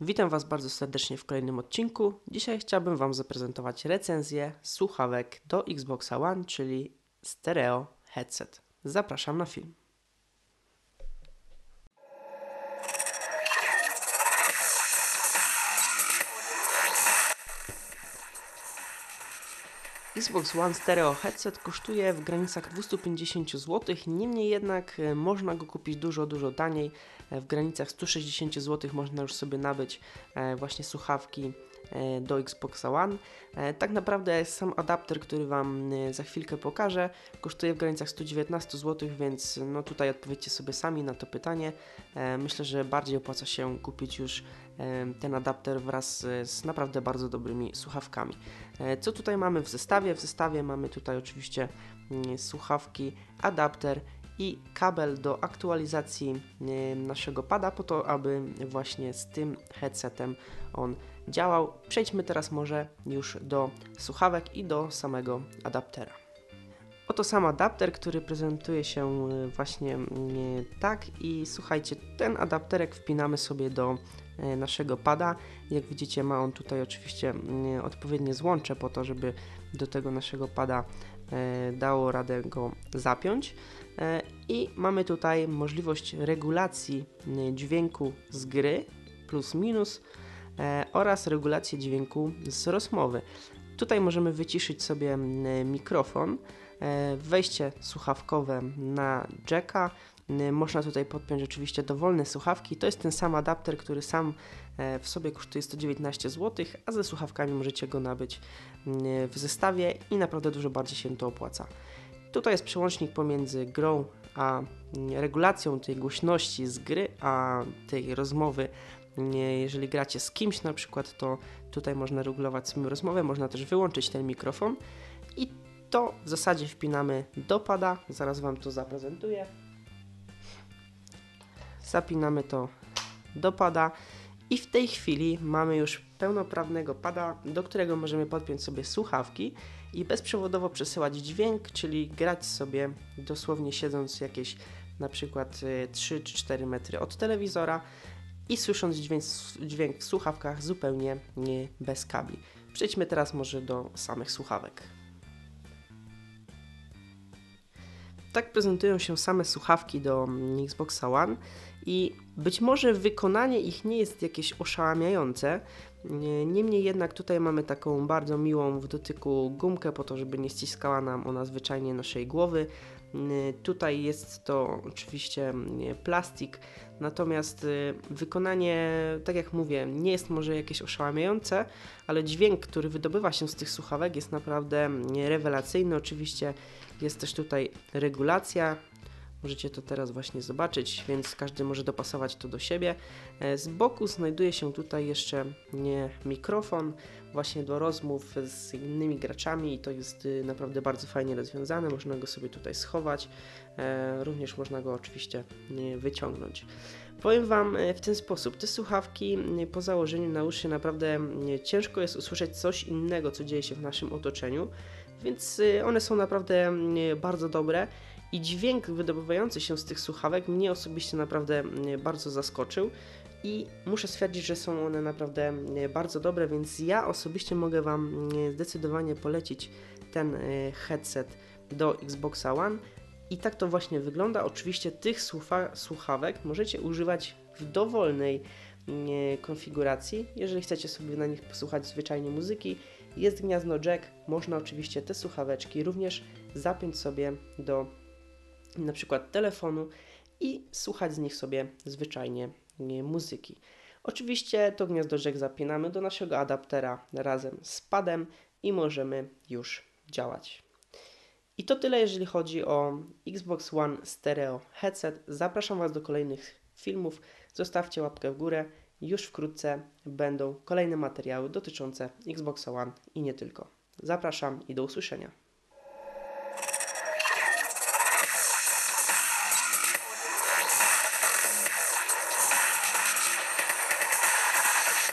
Witam Was bardzo serdecznie w kolejnym odcinku. Dzisiaj chciałbym Wam zaprezentować recenzję słuchawek do Xboxa One, czyli stereo headset. Zapraszam na film. Xbox One Stereo Headset kosztuje w granicach 250 zł, niemniej jednak e, można go kupić dużo, dużo taniej. E, w granicach 160 zł można już sobie nabyć e, właśnie słuchawki do Xboxa One. Tak naprawdę sam adapter, który Wam za chwilkę pokażę, kosztuje w granicach 119 zł, więc no tutaj odpowiedzcie sobie sami na to pytanie. Myślę, że bardziej opłaca się kupić już ten adapter wraz z naprawdę bardzo dobrymi słuchawkami. E, co tutaj mamy w zestawie? W zestawie mamy tutaj oczywiście mm, słuchawki, adapter i kabel do aktualizacji naszego pada po to, aby właśnie z tym headsetem on działał. Przejdźmy teraz może już do słuchawek i do samego adaptera. Oto sam adapter, który prezentuje się właśnie tak i słuchajcie, ten adapterek wpinamy sobie do e, naszego pada. Jak widzicie ma on tutaj oczywiście odpowiednie złącze po to, żeby do tego naszego pada e, dało radę go zapiąć. I mamy tutaj możliwość regulacji dźwięku z gry plus minus oraz regulację dźwięku z rozmowy. Tutaj możemy wyciszyć sobie mikrofon, E, wejście słuchawkowe na jacka. E, można tutaj podpiąć oczywiście dowolne słuchawki. To jest ten sam adapter, który sam e, w sobie kosztuje 119 zł, a ze słuchawkami możecie go nabyć w zestawie i naprawdę dużo bardziej się to opłaca. Tutaj jest przełącznik pomiędzy grą a regulacją tej głośności z gry, a tej rozmowy. Jeżeli gracie z kimś na przykład, to tutaj można regulować sobie rozmowę, można też wyłączyć ten mikrofon i to w zasadzie wpinamy do pada. Zaraz Wam to zaprezentuję. Zapinamy to do pada i w tej chwili mamy już pełnoprawnego pada, do którego możemy podpiąć sobie słuchawki i bezprzewodowo przesyłać dźwięk, czyli grać sobie dosłownie siedząc jakieś na przykład 3 y, czy 4 metry od telewizora i słysząc dźwięk, dźwięk w słuchawkach zupełnie nie bez kabli. Przejdźmy teraz może do samych słuchawek. tak prezentują się same słuchawki do Xboxa One i być może wykonanie ich nie jest jakieś oszałamiające, niemniej jednak tutaj mamy taką bardzo miłą w dotyku gumkę po to, żeby nie ściskała nam ona zwyczajnie naszej głowy. Tutaj jest to oczywiście plastik, natomiast y, wykonanie, tak jak mówię, nie jest może jakieś oszałamiające, ale dźwięk, który wydobywa się z tych słuchawek jest naprawdę rewelacyjny. Oczywiście jest też tutaj regulacja. Możecie to teraz właśnie zobaczyć, więc każdy może dopasować to do siebie. E, z boku znajduje się tutaj jeszcze mikrofon właśnie do rozmów z innymi graczami i to jest y, naprawdę bardzo fajnie rozwiązane. Można go sobie tutaj schować. E, również można go oczywiście wyciągnąć. Powiem Wam e, w ten sposób, te słuchawki po założeniu na uszy naprawdę ciężko jest usłyszeć coś innego, co dzieje się w naszym otoczeniu. Więc one są naprawdę bardzo dobre i dźwięk wydobywający się z tych słuchawek mnie osobiście naprawdę bardzo zaskoczył i muszę stwierdzić, że są one naprawdę bardzo dobre, więc ja osobiście mogę Wam zdecydowanie polecić ten headset do Xboxa One i tak to właśnie wygląda. Oczywiście tych słuchawek możecie używać w dowolnej konfiguracji, jeżeli chcecie sobie na nich posłuchać zwyczajnie muzyki jest gniazdo jack, można oczywiście te słuchaweczki również zapiąć sobie do na przykład telefonu i słuchać z nich sobie zwyczajnie muzyki. Oczywiście to gniazdo jack zapinamy do naszego adaptera razem z padem i możemy już działać. I to tyle, jeżeli chodzi o Xbox One Stereo Headset. Zapraszam Was do kolejnych filmów. Zostawcie łapkę w górę już wkrótce będą kolejne materiały dotyczące Xbox One i nie tylko. Zapraszam i do usłyszenia.